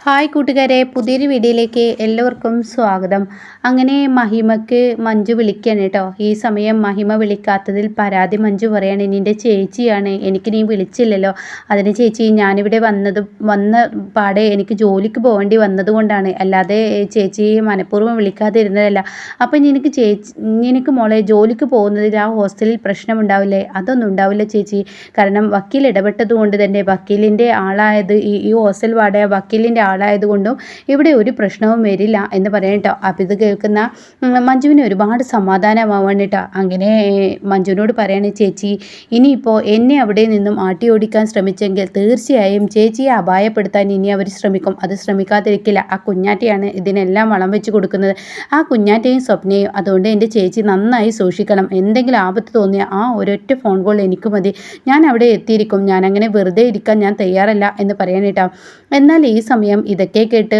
Hi കൂട്ടുകാരെ പുതിയൊരു വീഡിയോയിലേക്ക് എല്ലാവർക്കും സ്വാഗതം. അങ്ങനെ മഹിമക്ക് മഞ്ജു വിളിക്കുകയാണ് കേട്ടോ. ഈ സമയം മഹിമ വിളിക്കാത്തതിൽ പരാതി മഞ്ജു പറയാണ് നിന്റെ ചേച്ചിയാണ് എനിക്ക് നീ വിളിച്ചില്ലല്ലോ. അതിന് ചേച്ചി ഞാനിവിടെ വന്നത് വന്ന പാടെ എനിക്ക് ജോലിക്ക് പോകേണ്ടി വന്നതുകൊണ്ടാണ്. അല്ലാതെ ചേച്ചി മനഃപൂർവം വിളിക്കാതിരുന്നതല്ല. അപ്പം എനിക്ക് ചേച്ചി എനിക്ക് മോളെ ജോലിക്ക് പോകുന്നതിൽ ആ ഹോസ്റ്റലിൽ പ്രശ്നമുണ്ടാവില്ലേ? അതൊന്നും ഉണ്ടാവില്ല ചേച്ചി. കാരണം വക്കീൽ ഇടപെട്ടതുകൊണ്ട് തന്നെ വക്കീലിന്റെ ആളായത് ഈ ഈ ഹോസ്റ്റൽ വാടക വക്കീലിന്റെ ആളായതുകൊണ്ടും ഇവിടെ ഒരു പ്രശ്നവും വരില്ല എന്ന് പറയട്ടോ അപ്പം ഇത് കേൾക്കുന്ന മഞ്ജുവിന് ഒരുപാട് സമാധാനമാവാണ് കേട്ടോ. അങ്ങനെ മഞ്ജുവിനോട് പറയണേ ചേച്ചി ഇനിയിപ്പോൾ എന്നെ അവിടെ നിന്നും ആട്ടി ഓടിക്കാൻ ശ്രമിച്ചെങ്കിൽ തീർച്ചയായും ചേച്ചിയെ അപായപ്പെടുത്താൻ ഇനി അവർ ശ്രമിക്കും. അത് ശ്രമിക്കാതിരിക്കില്ല. ആ കുഞ്ഞാറ്റയാണ് ഇതിനെല്ലാം വളം വെച്ച് കൊടുക്കുന്നത്. ആ കുഞ്ഞാറ്റയും സ്വപ്നയും അതുകൊണ്ട് എന്റെ ചേച്ചി നന്നായി സൂക്ഷിക്കണം. എന്തെങ്കിലും ആപത്ത് തോന്നിയ ആ ഒരൊറ്റ ഫോൺ കോൾ എനിക്ക് മതി. ഞാൻ അവിടെ എത്തിയിരിക്കും. ഞാൻ അങ്ങനെ വെറുതെ ഇരിക്കാൻ ഞാൻ തയ്യാറല്ല എന്ന് പറയാനേട്ടാ എന്നാൽ ഈ സമയം ഇതൊക്കെ കേട്ട്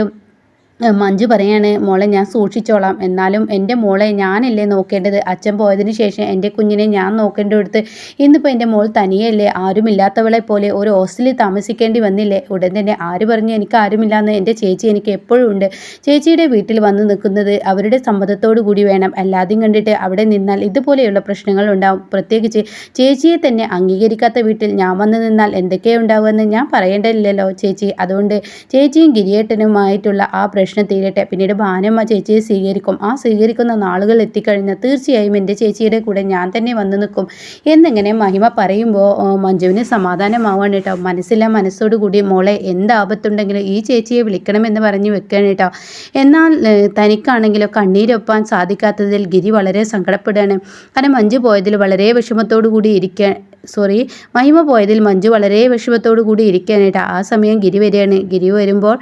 മഞ്ജു പറയാണ് മോളെ ഞാൻ സൂക്ഷിച്ചോളാം. എന്നാലും എന്റെ മോളെ ഞാനല്ലേ നോക്കേണ്ടത്? അച്ഛൻ പോയതിന് ശേഷം എന്റെ കുഞ്ഞിനെ ഞാൻ നോക്കേണ്ടടുത്ത് ഇന്നിപ്പോൾ എന്റെ മോൾ തനിയല്ലേ? ആരുമില്ലാത്തവളെ പോലെ ഒരു ഹോസ്റ്റലിൽ താമസിക്കേണ്ടി വന്നില്ലേ? ഉടൻ തന്നെ ആര് പറഞ്ഞു എനിക്ക് ആരുമില്ലാന്ന്? എന്റെ ചേച്ചി എനിക്ക് എപ്പോഴും ഉണ്ട്. ചേച്ചിയുടെ വീട്ടിൽ വന്ന് നിൽക്കുന്നത് അവരുടെ സമ്മതത്തോടു കൂടി വേണം. അല്ലാതെയും കണ്ടിട്ട് അവിടെ നിന്നാൽ ഇതുപോലെയുള്ള പ്രശ്നങ്ങൾ ഉണ്ടാവും. പ്രത്യേകിച്ച് ചേച്ചിയെ തന്നെ അംഗീകരിക്കാത്ത വീട്ടിൽ ഞാൻ വന്ന് നിന്നാൽ എന്തൊക്കെയുണ്ടാവുമെന്ന് ഞാൻ പറയേണ്ടതില്ലല്ലോ ചേച്ചി. അതുകൊണ്ട് ചേച്ചിയും ഗിരിയേട്ടനുമായിട്ടുള്ള ആ പ്രശ്നം പ്രശ്നം തീരട്ടെ പിന്നീട് ഭാനമ്മ ചേച്ചിയെ സ്വീകരിക്കും. ആ സ്വീകരിക്കുന്ന നാളുകൾ എത്തിക്കഴിഞ്ഞാൽ തീർച്ചയായും എന്റെ ചേച്ചിയുടെ കൂടെ ഞാൻ തന്നെ വന്നു നിൽക്കും. എന്നിങ്ങനെ മഹിമ പറയുമ്പോൾ മഞ്ജുവിന് സമാധാനമാവാണ് കേട്ടോ. മനസ്സില്ല മനസ്സോടുകൂടി മോളെ എന്ത് ആപത്തുണ്ടെങ്കിലും ഈ ചേച്ചിയെ വിളിക്കണമെന്ന് പറഞ്ഞ് വെക്കുകയാണ് കേട്ടോ. എന്നാൽ തനിക്കാണെങ്കിലോ കണ്ണീരൊപ്പാൻ സാധിക്കാത്തതിൽ ഗിരി വളരെ സങ്കടപ്പെടുകയാണ്. കാരണം മഞ്ജു പോയതിൽ വളരെ വിഷമത്തോടു കൂടി ഇരിക്കുക സോറി മഹിമ പോയതിൽ മഞ്ജു വളരെ വിഷമത്തോടു കൂടി ഇരിക്കാനായിട്ട് ആ സമയം ഗിരി വരികയാണ്. ഗിരി വരുമ്പോൾ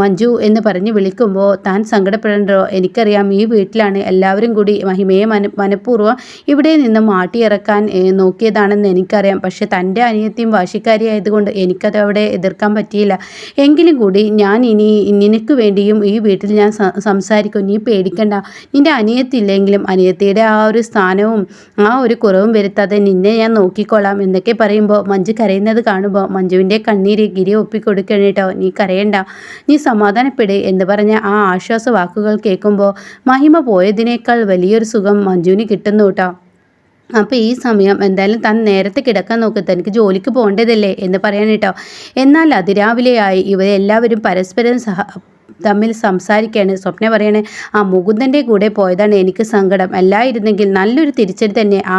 മഞ്ജു എന്ന് പറഞ്ഞ് വിളിക്കുമ്പോൾ താൻ സങ്കടപ്പെടേണ്ടോ എനിക്കറിയാം ഈ വീട്ടിലാണ് എല്ലാവരും കൂടി മഹിമയെ മന മനഃപൂർവം ഇവിടെ നിന്ന് മാട്ടിയിറക്കാൻ നോക്കിയതാണെന്ന് എനിക്കറിയാം. പക്ഷേ തന്റെ അനിയത്തിയും വാശിക്കാരിയായതുകൊണ്ട് എനിക്കത് അവിടെ എതിർക്കാൻ പറ്റിയില്ല. എങ്കിലും കൂടി ഞാൻ ഇനി നിനക്ക് വേണ്ടിയും ഈ വീട്ടിൽ ഞാൻ സംസാരിക്കും. നീ പേടിക്കണ്ട. നിന്റെ അനിയത്തില്ലെങ്കിലും അനിയത്തിയുടെ ആ ഒരു സ്ഥാനവും ആ ഒരു കുറവും വരുത്താതെ നിന്നെ ഞാൻ നോക്കിക്കോളാം എന്നൊക്കെ പറയുമ്പോൾ മഞ്ജു കരയുന്നത് കാണുമ്പോൾ മഞ്ജുവിന്റെ കണ്ണീര് ഗിരി ഒപ്പിക്കൊടുക്കണം കേട്ടോ നീ കരയണ്ട നീ സമാധാനപ്പെട് എന്ന് പറഞ്ഞ ആ ആശ്വാസ വാക്കുകൾ കേൾക്കുമ്പോൾ മഹിമ പോയതിനേക്കാൾ വലിയൊരു സുഖം മഞ്ജുവിന് കിട്ടുന്നു കേട്ടോ അപ്പോൾ ഈ സമയം എന്തായാലും താൻ നേരത്തെ കിടക്കാൻ നോക്ക് തനിക്ക് ജോലിക്ക് പോകേണ്ടതല്ലേ എന്ന് പറയാൻ എന്നാൽ അതിരാവിലെയായി ഇവരെല്ലാവരും പരസ്പരം സഹ തമ്മിൽ സംസാരിക്കുകയാണ്. സ്വപ്ന പറയണേ ആ മുകുന്ദന്റെ കൂടെ പോയതാണ് എനിക്ക് സങ്കടം. അല്ലായിരുന്നെങ്കിൽ നല്ലൊരു തിരിച്ചടി തന്നെ ആ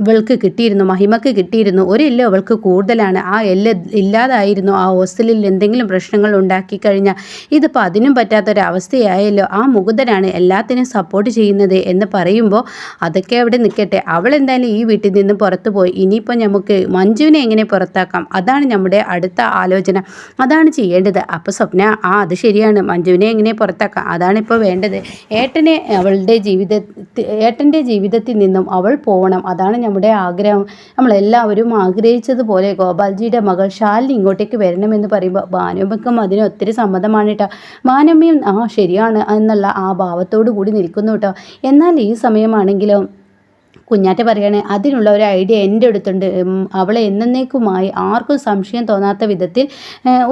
ഇവൾക്ക് കിട്ടിയിരുന്നു മഹിമക്ക് കിട്ടിയിരുന്നു. ഒരു എല്ല് അവൾക്ക് കൂടുതലാണ്. ആ എല്ല് ഇല്ലാതായിരുന്നു. ആ ഹോസ്റ്റലിൽ എന്തെങ്കിലും പ്രശ്നങ്ങൾ ഉണ്ടാക്കി കഴിഞ്ഞാൽ ഇതിപ്പോൾ അതിനും പറ്റാത്തൊരവസ്ഥയായല്ലോ. ആ മുകുന്ദനാണ് എല്ലാത്തിനും സപ്പോർട്ട് ചെയ്യുന്നത് എന്ന് പറയുമ്പോൾ അതൊക്കെ അവിടെ നിൽക്കട്ടെ അവൾ എന്തായാലും ഈ വീട്ടിൽ നിന്ന് പുറത്തു പോയി. ഇനിയിപ്പോൾ നമുക്ക് മഞ്ജുവിനെ എങ്ങനെ പുറത്താക്കാം? അതാണ് നമ്മുടെ അടുത്ത ആലോചന. അതാണ് ചെയ്യേണ്ടത്. അപ്പോൾ സ്വപ്ന ആ അത് ശരിയാണ്. മഞ്ജുവിനെ എങ്ങനെ പുറത്താക്കാം? അതാണ് ഇപ്പോൾ വേണ്ടത്. ഏട്ടനെ അവളുടെ ജീവിതത്തിൽ ഏട്ടന്റെ ജീവിതത്തിൽ നിന്നും അവൾ പോകണം അതാണ് നമ്മുടെ ആഗ്രഹം. നമ്മളെല്ലാവരും ആഗ്രഹിച്ചതുപോലെ ഗോപാൽജിയുടെ മകൾ ശാലിനി ഇങ്ങോട്ടേക്ക് വരണമെന്ന് പറയുമ്പോൾ ഭാനുമ്മക്കും അതിന് ഒത്തിരി സമ്മതമാണ് കേട്ടോ ഭാനുമ്മയും ആ ശരിയാണ് എന്നുള്ള ആ ഭാവത്തോടു കൂടി നിൽക്കുന്നു കേട്ടോ എന്നാൽ ഈ സമയമാണെങ്കിലും കുഞ്ഞാറ്റ പറയണേ അതിനുള്ള ഒരു ഐഡിയ എന്റെ അടുത്തുണ്ട്. അവളെ എന്നേക്കുമായി ആർക്കും സംശയം തോന്നാത്ത വിധത്തിൽ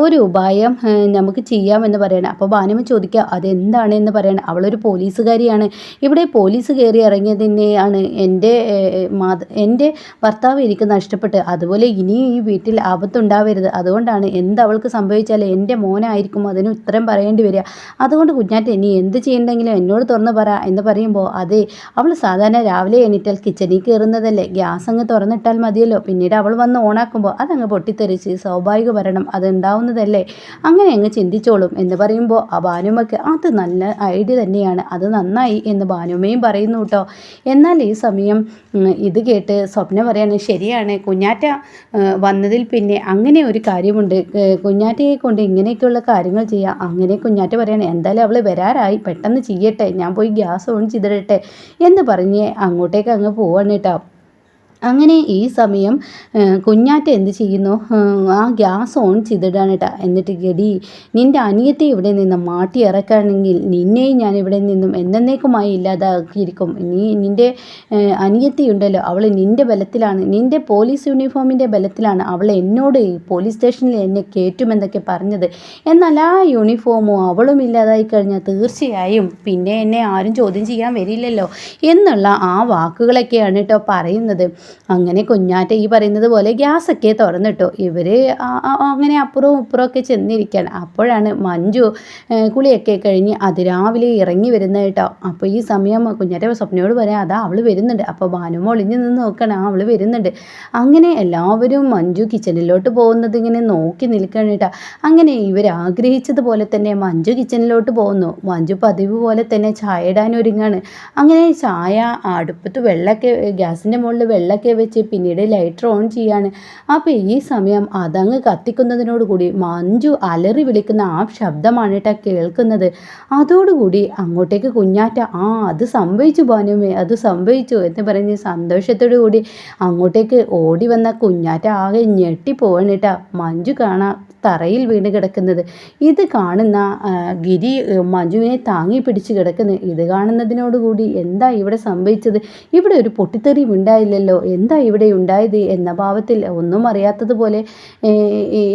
ഒരു ഉപായം നമുക്ക് ചെയ്യാമെന്ന് പറയണം. അപ്പോൾ ഭാനുമ ചോദിക്കുക അതെന്താണ്? എന്ന് പറയണം. അവളൊരു പോലീസുകാരിയാണ്. ഇവിടെ പോലീസ് കയറി ഇറങ്ങിയതിനെയാണ് എന്റെ മാത എന്റെ ഭർത്താവ് എനിക്ക് നഷ്ടപ്പെട്ട് അതുപോലെ ഇനി ഈ വീട്ടിൽ ആപത്തുണ്ടാവരുത്. അതുകൊണ്ടാണ് എന്ത് അവൾക്ക് സംഭവിച്ചാൽ എന്റെ മോനായിരിക്കും അതിന് ഉത്തരം പറയേണ്ടി വരിക. അതുകൊണ്ട് കുഞ്ഞാറ്റ ഇനി എന്ത് ചെയ്യണ്ടെങ്കിലും എന്നോട് തുറന്ന് പറ എന്ന് പറയുമ്പോൾ അതെ അവൾ സാധാരണ രാവിലെ എണീറ്റാൽ കിച്ചണിൽ കയറുന്നതല്ലേ? ഗ്യാസ് അങ്ങ് തുറന്നിട്ടാൽ മതിയല്ലോ. പിന്നീട് അവൾ വന്ന് ഓണാക്കുമ്പോൾ അതങ്ങ് പൊട്ടിത്തെറിച്ച് സ്വാഭാവിക ഭരണം അതുണ്ടാവുന്നതല്ലേ? അങ്ങനെ അങ്ങ് ചിന്തിച്ചോളും എന്ന് പറയുമ്പോൾ ആ ഭാനുമയ്ക്ക് അത് നല്ല ഐഡിയ തന്നെയാണ്. അത് നന്നായി എന്ന് ഭാനുമയും പറയുന്നു കേട്ടോ. എന്നാൽ ഈ സമയം ഇത് കേട്ട് സ്വപ്ന പറയാണ് ശരിയാണ്. കുഞ്ഞാറ്റ വന്നതിൽ പിന്നെ അങ്ങനെ ഒരു കാര്യമുണ്ട്. കുഞ്ഞാറ്റയെ കൊണ്ട് ഇങ്ങനെയൊക്കെയുള്ള കാര്യങ്ങൾ ചെയ്യാം. അങ്ങനെ കുഞ്ഞാറ്റ പറയാണ് എന്തായാലും അവൾ വരാറായി. പെട്ടെന്ന് ചെയ്യട്ടെ. ഞാൻ പോയി ഗ്യാസ് ഓൺ ചെയ്തിടട്ടെ. എന്ന് പറഞ്ഞ് അങ്ങോട്ടേക്ക് അങ്ങ് പോവാണ് കേട്ടോ. അങ്ങനെ ഈ സമയം കുഞ്ഞാറ്റ എന്ത് ചെയ്യുന്നു? ആ ഗ്യാസ് ഓൺ ചെയ്തിടാണ് കേട്ടോ എന്നിട്ട് ഗടി നിന്റെ അനിയത്തെ ഇവിടെ നിന്ന് മാറ്റി ഇറക്കുകയാണെങ്കിൽ നിന്നെയും ഞാൻ ഇവിടെ നിന്നും എന്നേക്കുമായി ഇല്ലാതാക്കിയിരിക്കും. നീ നിന്റെ അനിയത്തി ഉണ്ടല്ലോ അവൾ നിന്റെ ബലത്തിലാണ്. നിന്റെ പോലീസ് യൂണിഫോമിന്റെ ബലത്തിലാണ്. അവൾ എന്നോട് പോലീസ് സ്റ്റേഷനിൽ എന്നെ കയറ്റുമെന്നൊക്കെ പറഞ്ഞത്. എന്നാൽ ആ യൂണിഫോമോ അവളും ഇല്ലാതായി കഴിഞ്ഞാൽ തീർച്ചയായും പിന്നെ എന്നെ ആരും ചോദ്യം ചെയ്യാൻ വരില്ലല്ലോ എന്നുള്ള ആ വാക്കുകളൊക്കെയാണ് കേട്ടോ പറയുന്നത്. അങ്ങനെ കുഞ്ഞാറ്റ ഈ പറയുന്നത് പോലെ ഗ്യാസൊക്കെ തുറന്നിട്ടു. ഇവർ അങ്ങനെ അപ്പുറവും ഇപ്പുറവും ഒക്കെ ചെന്നിരിക്കുകയാണ് അപ്പോഴാണ് മഞ്ജു കുളിയൊക്കെ കഴിഞ്ഞ് അതിരാവിലെ ഇറങ്ങി വരുന്നത് കേട്ടോ. അപ്പോൾ ഈ സമയം കുഞ്ഞാറ്റ സ്വപ്നയോട് പറയാം അതാ അവൾ വരുന്നുണ്ട്. അപ്പോൾ ഭാനുമ ഒളിഞ്ഞ് നിന്ന് നോക്കണം. അവൾ വരുന്നുണ്ട്. അങ്ങനെ എല്ലാവരും മഞ്ജു കിച്ചണിലോട്ട് പോകുന്നത് ഇങ്ങനെ നോക്കി നിൽക്കണം കേട്ടോ. അങ്ങനെ ഇവർ ആഗ്രഹിച്ചതുപോലെ തന്നെ മഞ്ജു കിച്ചണിലോട്ട് പോകുന്നു. മഞ്ജു പതിവ് പോലെ തന്നെ ചായ ഇടാൻ ഒരുങ്ങാണ്. അങ്ങനെ ചായ അടുപ്പത്ത് വെള്ളമൊക്കെ ഗ്യാസിന്റെ മുകളിൽ വെള്ളമൊക്കെ വെച്ച് പിന്നീട് ലൈറ്റർ ഓൺ ചെയ്യാണ്. അപ്പോൾ ഈ സമയം അതങ്ങ് കത്തിക്കുന്നതിനോടുകൂടി മഞ്ജു അലറി വിളിക്കുന്ന ആ ശബ്ദമാണ് കേട്ടോ കേൾക്കുന്നത്. അതോടുകൂടി അങ്ങോട്ടേക്ക് കുഞ്ഞാറ്റ ആ അത് സംഭവിച്ചു ഭാനുമേ അത് സംഭവിച്ചു എന്ന് പറഞ്ഞ് സന്തോഷത്തോടു കൂടി അങ്ങോട്ടേക്ക് ഓടി വന്ന കുഞ്ഞാറ്റ ആകെ ഞെട്ടിപ്പോവാണ് കേട്ടോ മഞ്ജു കാണാൻ തറയിൽ വീണ് കിടക്കുന്നത്. ഇത് കാണുന്ന ഗിരി മഞ്ജുവിനെ താങ്ങി പിടിച്ച് കിടക്കുന്നത് ഇത് കാണുന്നതിനോടുകൂടി എന്താ ഇവിടെ സംഭവിച്ചത്? ഇവിടെ ഒരു പൊട്ടിത്തെറിയും ഉണ്ടായില്ലല്ലോ എന്താ ഇവിടെ ഉണ്ടായത് എന്ന ഭാവത്തിൽ ഒന്നും അറിയാത്തതുപോലെ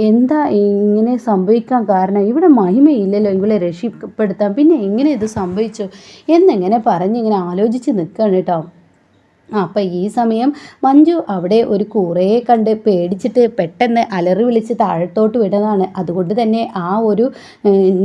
എന്താ ഇങ്ങനെ സംഭവിക്കാൻ കാരണം? ഇവിടെ മഹിമയില്ലല്ലോ ഇവിടെ രക്ഷപ്പെടുത്താം പിന്നെ എങ്ങനെ ഇത് സംഭവിച്ചു? എന്നെങ്ങനെ പറഞ്ഞിങ്ങനെ ആലോചിച്ച് നിൽക്കുകയാണ് കേട്ടോ. അപ്പം ഈ സമയം മഞ്ജു അവിടെ ഒരു കൂറയെ കണ്ട് പേടിച്ചിട്ട് പെട്ടെന്ന് അലറി വിളിച്ച് താഴത്തോട്ട് വിടുന്നതാണ് അതുകൊണ്ട് തന്നെ ആ ഒരു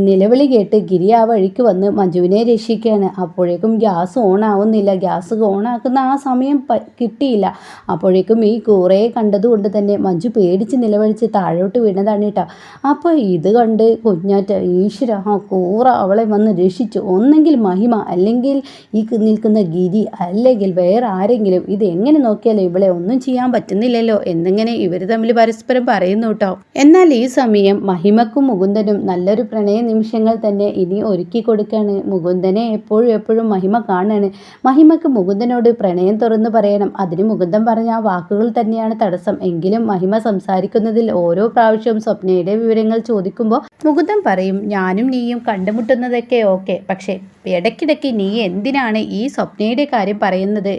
നിലവിളി കേട്ട് ഗിരി ആ വഴിക്ക് വന്ന് മഞ്ജുവിനെ രക്ഷിക്കുകയാണ്. അപ്പോഴേക്കും ഗ്യാസ് ഓൺ ആവുന്നില്ല ഗ്യാസ് ഓൺ ആക്കുന്ന ആ സമയം കിട്ടിയില്ല. അപ്പോഴേക്കും ഈ കൂറയെ കണ്ടതുകൊണ്ട് തന്നെ മഞ്ജു പേടിച്ച് നിലവിളിച്ച് താഴോട്ട് വീണതാണ് കേട്ടോ. അപ്പോൾ ഇത് കണ്ട് കുഞ്ഞാറ്റ ഈശ്വര ആ കൂറ അവളെ വന്ന് രക്ഷിച്ചു. ഒന്നെങ്കിൽ മഹിമ അല്ലെങ്കിൽ ഈ നിൽക്കുന്ന ഗിരി അല്ലെങ്കിൽ വേറെ ആരെ ആരെങ്കിലും ഇത് എങ്ങനെ നോക്കിയാലും ഇവളെ ഒന്നും ചെയ്യാൻ പറ്റുന്നില്ലല്ലോ എന്നിങ്ങനെ ഇവർ തമ്മിൽ പരസ്പരം പറയുന്നു കേട്ടോ. എന്നാൽ ഈ സമയം മഹിമക്കും മുകുന്ദനും നല്ലൊരു പ്രണയ നിമിഷങ്ങൾ തന്നെ ഇനി ഒരുക്കി കൊടുക്കാണ്. മുകുന്ദനെ എപ്പോഴും എപ്പോഴും മഹിമ കാണാണ്. മഹിമക്ക് മുകുന്ദനോട് പ്രണയം തുറന്നു പറയണം. അതിന് മുകുന്ദൻ പറഞ്ഞ ആ വാക്കുകൾ തന്നെയാണ് തടസ്സം. എങ്കിലും മഹിമ സംസാരിക്കുന്നതിൽ ഓരോ പ്രാവശ്യവും സ്വപ്നയുടെ വിവരങ്ങൾ ചോദിക്കുമ്പോൾ മുകുന്ദൻ പറയും ഞാനും നീയും കണ്ടുമുട്ടുന്നതൊക്കെ ഓക്കെ. പക്ഷേ ഇടയ്ക്കിടയ്ക്ക് നീ എന്തിനാണ് ഈ സ്വപ്നയുടെ കാര്യം പറയുന്നത്?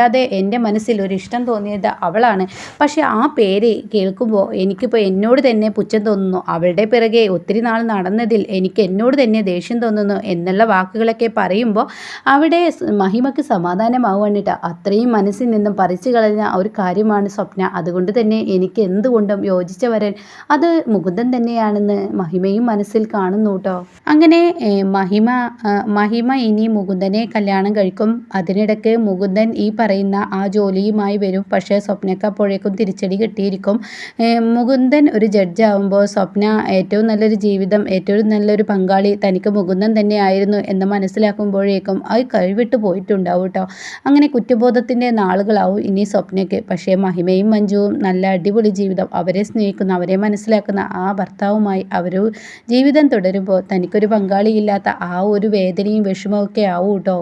അറിയാതെ എന്റെ മനസ്സിൽ ഒരു ഇഷ്ടം തോന്നിയത് അവളാണ്. പക്ഷേ ആ പേര് കേൾക്കുമ്പോൾ എനിക്കിപ്പോൾ എന്നോട് തന്നെ പുച്ഛം തോന്നുന്നു. അവളുടെ പിറകെ ഒത്തിരി നാൾ നടന്നതിൽ എനിക്ക് എന്നോട് തന്നെ ദേഷ്യം തോന്നുന്നു എന്നുള്ള വാക്കുകളൊക്കെ പറയുമ്പോൾ അവിടെ മഹിമയ്ക്ക് സമാധാനമാവാനിട്ട് അത്രയും മനസ്സിൽ നിന്നും പറിച്ചു കളഞ്ഞ ഒരു കാര്യമാണ് സ്വപ്ന. അതുകൊണ്ട് തന്നെ എനിക്ക് എന്തുകൊണ്ടും യോജിച്ച വരൻ അത് മുകുന്ദൻ തന്നെയാണെന്ന് മഹിമയും മനസ്സിൽ കാണുന്നു കേട്ടോ. അങ്ങനെ മഹിമ മഹിമ ഇനി മുകുന്ദനെ കല്യാണം കഴിക്കും. അതിനിടയ്ക്ക് മുകുന്ദൻ ഈ പറയുന്ന ആ ജോലിയുമായി വരും. പക്ഷേ സ്വപ്നയ്ക്ക് അപ്പോഴേക്കും തിരിച്ചടി കിട്ടിയിരിക്കും. മുകുന്ദൻ ഒരു ജഡ്ജാവുമ്പോൾ സ്വപ്ന ഏറ്റവും നല്ലൊരു ജീവിതം ഏറ്റവും നല്ലൊരു പങ്കാളി തനിക്ക് മുകുന്ദൻ തന്നെയായിരുന്നു എന്ന് മനസ്സിലാക്കുമ്പോഴേക്കും അത് കഴിവിട്ട് പോയിട്ടുണ്ടാവും കേട്ടോ അങ്ങനെ കുറ്റബോധത്തിന്റെ നാളുകളാവും ഇനി സ്വപ്നയ്ക്ക്. പക്ഷേ മഹിമയും മഞ്ജുവും നല്ല അടിപൊളി ജീവിതം അവരെ സ്നേഹിക്കുന്ന അവരെ മനസ്സിലാക്കുന്ന ആ ഭർത്താവുമായി അവർ ജീവിതം തുടരുമ്പോൾ തനിക്കൊരു പങ്കാളിയില്ലാത്ത ആ ഒരു വേദനയും വിഷമമൊക്കെ ആവും കേട്ടോ